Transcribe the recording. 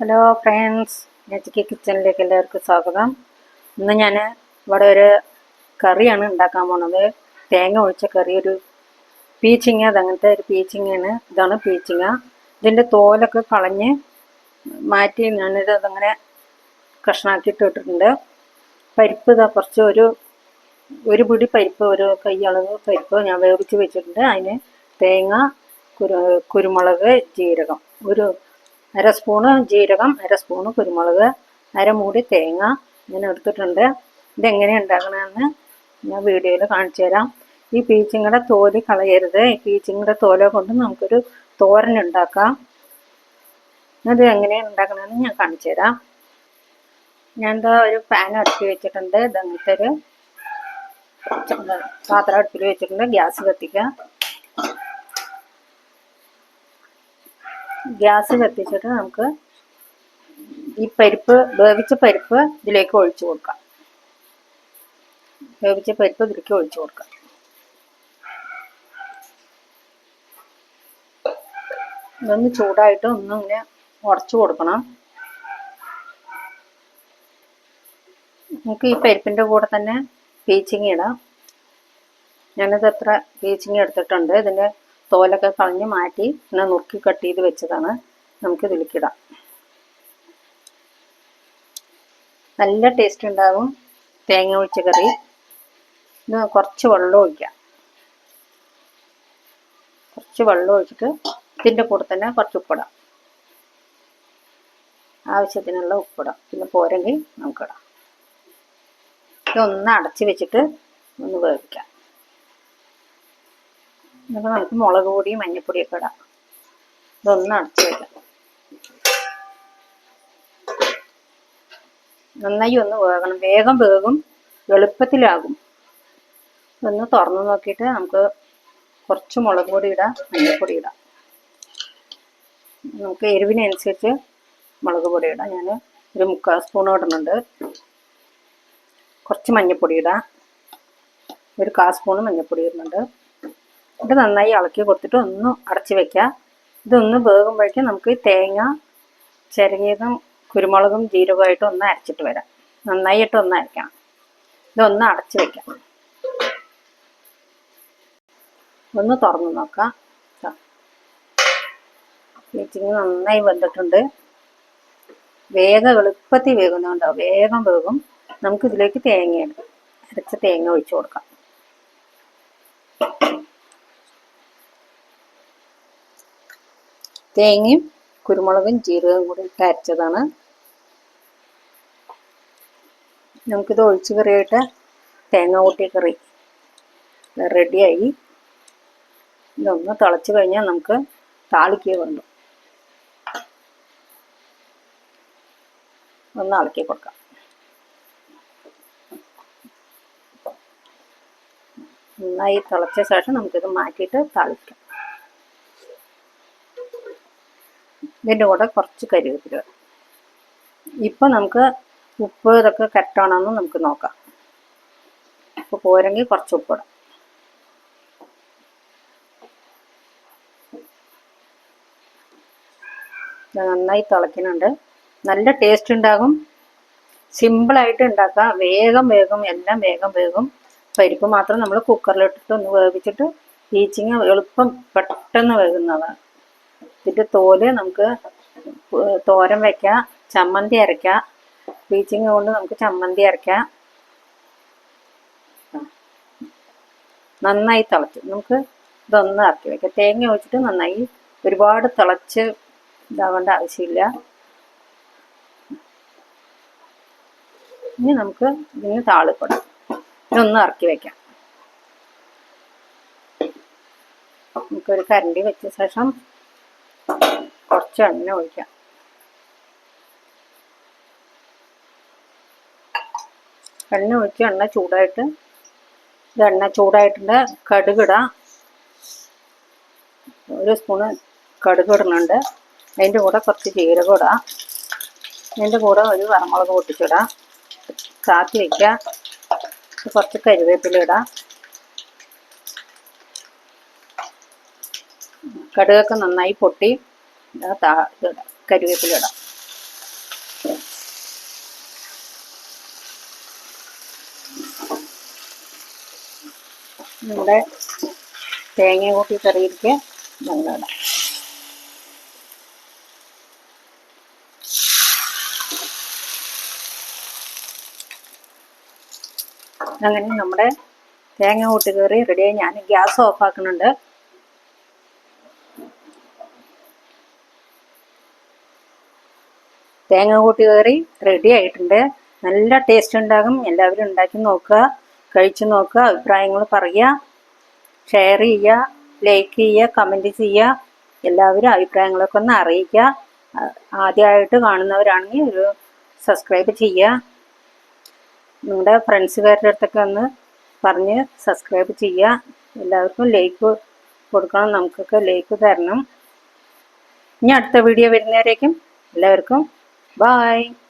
Hello friends നെച്ചിക്ക് കിച്ചണിലേക്ക് എല്ലാവർക്കും സ്വാഗതം. ഇന്ന് ഞാൻ ഇവിടെ ഒരു കറിയാണ് ഉണ്ടാക്കാൻ പോണത്. തേങ്ങ ഒഴിച്ച കറി ഒരു പീച്ചിങ്ങ അതങ്ങനത്തെ ഒരു പീച്ചിങ്ങയാണ്. ഇതാണ് പീച്ചിങ്ങ. ഇതിന്റെ തോലൊക്കെ കളഞ്ഞ് മാറ്റി ഞാനിത് അതങ്ങനെ കഷ്ണാക്കിയിട്ട് ഇട്ടിട്ടുണ്ട്. പരിപ്പ് ഇതാ കുറച്ച് ഒരു ഒരു പിടി പരിപ്പ് ഒരു കൈ അളവ് പരിപ്പ് ഞാൻ വേവിച്ച് വെച്ചിട്ടുണ്ട്. അതിന് തേങ്ങ കുരു കുരുമുളക് ജീരകം. ഒരു അര സ്പൂണ് ജീരകം അര സ്പൂണ് കുരുമുളക് അരമൂടി തേങ്ങ ഇങ്ങനെ എടുത്തിട്ടുണ്ട്. ഇതെങ്ങനെ ഉണ്ടാക്കണമെന്ന് ഞാൻ വീഡിയോയിൽ കാണിച്ചു തരാം. ഈ പീച്ചിങ്ങയുടെ തോൽ കളയരുത്. ഈ പീച്ചിങ്ങയുടെ തോല കൊണ്ട് നമുക്കൊരു തോരൻ ഉണ്ടാക്കാം. ഇത് എങ്ങനെയാണ് ഉണ്ടാക്കണമെന്ന് ഞാൻ കാണിച്ചു തരാം. ഞാൻ എന്താ ഒരു പാൻ അടുപ്പി വെച്ചിട്ടുണ്ട്. ഇതങ്ങനത്തെ ഒരു പാത്രം അടുപ്പിൽ വെച്ചിട്ടുണ്ട്. ഗ്യാസ് കത്തിക്കുക. ഗ്യാസ് കത്തിച്ചിട്ട് നമുക്ക് ഈ പരിപ്പ് വേവിച്ച പരിപ്പ് ഇതിലേക്ക് ഒഴിച്ചു കൊടുക്കാം. വേവിച്ച പരിപ്പ് ഇതിലേക്ക് ഒഴിച്ചു കൊടുക്കാം. ഇതൊന്ന് ചൂടായിട്ട് ഒന്നും ഇങ്ങനെ ഉടച്ചു കൊടുക്കണം. നമുക്ക് ഈ പരിപ്പിന്റെ കൂടെ തന്നെ പീച്ചിങ്ങിടാം ഞാനിത് എത്ര പീച്ചിങ് എടുത്തിട്ടുണ്ട്. ഇതിന്റെ തോലൊക്കെ കളഞ്ഞ് മാറ്റി പിന്നെ നുറുക്കി കട്ട് ചെയ്ത് വെച്ചതാണ്. നമുക്ക് ഇതിലേക്കിടാം നല്ല ടേസ്റ്റ് ഉണ്ടാകും തേങ്ങ ഒഴിച്ച കറി ഇത് കുറച്ച് വെള്ളം ഒഴിക്കാം. കുറച്ച് വെള്ളം ഒഴിച്ചിട്ട് ഇതിന്റെ കൂടെ തന്നെ കുറച്ച് ഉപ്പിടാം. ആവശ്യത്തിനുള്ള ഉപ്പിടാം. പിന്നെ പോരെങ്കിൽ നമുക്കിടാം. ഇതൊന്ന് അടച്ച് വെച്ചിട്ട് ഒന്ന് വേവിക്കാം. എന്നിട്ട് നമുക്ക് മുളക് പൊടിയും മഞ്ഞൾപ്പൊടിയൊക്കെ ഇടാം. ഇതൊന്ന് അടച്ച് വെക്കാം. നന്നായി ഒന്ന് വേകണം. വേഗം വേകും. എളുപ്പത്തിലാകും. ഒന്ന് തുറന്ന് നോക്കിയിട്ട് നമുക്ക് കുറച്ച് മുളക് പൊടി ഇടാം മഞ്ഞൾപ്പൊടി ഇടാം. നമുക്ക് എരിവിനനുസരിച്ച് മുളക് പൊടി ഇടാം. ഞാൻ ഒരു മുക്കാൽ സ്പൂൺ ഇടുന്നുണ്ട്. കുറച്ച് മഞ്ഞൾപ്പൊടി ഇടാം. ഒരു കാൽ സ്പൂൺ മഞ്ഞൾപ്പൊടി ഇടുന്നുണ്ട്. ഇത് നന്നായി ഇളക്കി കൊടുത്തിട്ട് ഒന്ന് അടച്ച് വെക്കുക. ഇതൊന്ന് വേകുമ്പോഴേക്കും നമുക്ക് തേങ്ങ ചിരങ്ങിയതും കുരുമുളകും ജീരകമായിട്ട് ഒന്ന് അരച്ചിട്ട് വരാം. നന്നായിട്ട് ഒന്ന് അരയ്ക്കണം. ഇതൊന്ന് അടച്ച് വെക്കാം. ഒന്ന് തുറന്ന് നോക്കാം. ചേച്ചിങ് നന്നായി വെന്തിട്ടുണ്ട്. വേഗം എളുപ്പത്തിൽ വേകുന്നുണ്ടാവും വേഗം വേകും നമുക്കിതിലേക്ക് തേങ്ങ അരച്ച തേങ്ങ ഒഴിച്ചു കൊടുക്കാം. തേങ്ങയും കുരുമുളകും ജീരകവും കൂടി ഇട്ട് അരച്ചതാണ്. നമുക്കിത് ഒഴിച്ച് കറിയായിട്ട് തേങ്ങ കൂട്ടിയ കറി റെഡിയായി. ഇതൊന്ന് തിളച്ച് കഴിഞ്ഞാൽ നമുക്ക് താളിക്കുക വേണ്ടു ഒന്ന് ഇളക്കി കൊടുക്കാം. നന്നായി തിളച്ച ശേഷം നമുക്കിത് മാറ്റിയിട്ട് താളിക്കാം. ഇതിന്റെ കൂടെ കുറച്ച് കരിവേപ്പില ഇപ്പം നമുക്ക് ഉപ്പ് ഇതൊക്കെ കറക്റ്റാണെന്ന് നമുക്ക് നോക്കാം. ഉപ്പ് പോരെങ്കിൽ കുറച്ച് ഉപ്പിടാം നന്നായി തിളയ്ക്കുന്നുണ്ട്. നല്ല ടേസ്റ്റ് ഉണ്ടാകും. സിമ്പിളായിട്ട് ഉണ്ടാക്കാം. വേഗം വേഗം എല്ലാം വേഗം വേഗം. പരിപ്പ് മാത്രം നമ്മൾ കുക്കറിലിട്ടിട്ട് ഒന്ന് വേവിച്ചിട്ട് ഈച്ചിങ് എളുപ്പം പെട്ടെന്ന് വേകുന്നതാണ്. ഇതിന്റെ തോൽ നമുക്ക് തോരൻ വയ്ക്കാം ചമ്മന്തി അരയ്ക്കാം ബീച്ചിങ് കൊണ്ട് നമുക്ക് ചമ്മന്തി അരയ്ക്കാം നന്നായി തിളച്ചു നമുക്ക് ഇതൊന്ന് ഇറക്കി വയ്ക്കാം തേങ്ങ ഒഴിച്ചിട്ട് നന്നായി ഒരുപാട് തിളച്ച് ഇതാവേണ്ട ആവശ്യമില്ല. ഇനി നമുക്ക് ഇതിന് താളിപ്പെടാം ഇതൊന്ന് ഇറക്കി വയ്ക്കാം നമുക്കൊരു കരണ്ടി വെച്ച ശേഷം കുറച്ച് എണ്ണ ഒഴിക്കാം. എണ്ണ ഒഴിച്ച് എണ്ണ ചൂടായിട്ട് ഇത് എണ്ണ ചൂടായിട്ടുണ്ട് കടുകിടാം. ഒരു സ്പൂണ് കടുക് ഇടുന്നുണ്ട് അതിന്റെ കൂടെ കുറച്ച് ജീരകം ഇടാം. അതിന്റെ കൂടെ ഒരു വറമുളക് പൊട്ടിച്ചിടാം. കാത്തി വയ്ക്കുക കുറച്ച് കരിവേപ്പില ഇടാം. കടുകൊക്കെ നന്നായി പൊട്ടി. കരുവേപ്പില ഇടാം. നമ്മുടെ തേങ്ങ കൂട്ടി കറിയിലേക്ക് നമ്മളിടാം അങ്ങനെ നമ്മുടെ തേങ്ങ കൂട്ടി കയറി റെഡിയായി ഞാൻ ഗ്യാസ് ഓഫാക്കുന്നുണ്ട് തേങ്ങ കൂട്ടി കയറി റെഡി ആയിട്ടുണ്ട്. നല്ല ടേസ്റ്റ് ഉണ്ടാകും. എല്ലാവരും ഉണ്ടാക്കി നോക്കുക കഴിച്ചു നോക്കുക അഭിപ്രായങ്ങൾ പറയുക ഷെയർ ചെയ്യുക ലൈക്ക് ചെയ്യുക കമന്റ് ചെയ്യുക എല്ലാവരും അഭിപ്രായങ്ങളൊക്കെ ഒന്ന് അറിയിക്കുക. ആദ്യമായിട്ട് കാണുന്നവരാണെങ്കിൽ ഒരു സബ്സ്ക്രൈബ് ചെയ്യുക. നിങ്ങളുടെ ഫ്രണ്ട്സുകാരുടെ അടുത്തൊക്കെ ഒന്ന് പറഞ്ഞ് സബ്സ്ക്രൈബ് ചെയ്യുക. എല്ലാവർക്കും ലൈക്ക് കൊടുക്കണം. നമുക്കൊക്കെ ലൈക്ക് തരണം. ഇനി അടുത്ത വീഡിയോ വരുന്നവരേക്കും എല്ലാവർക്കും Bye.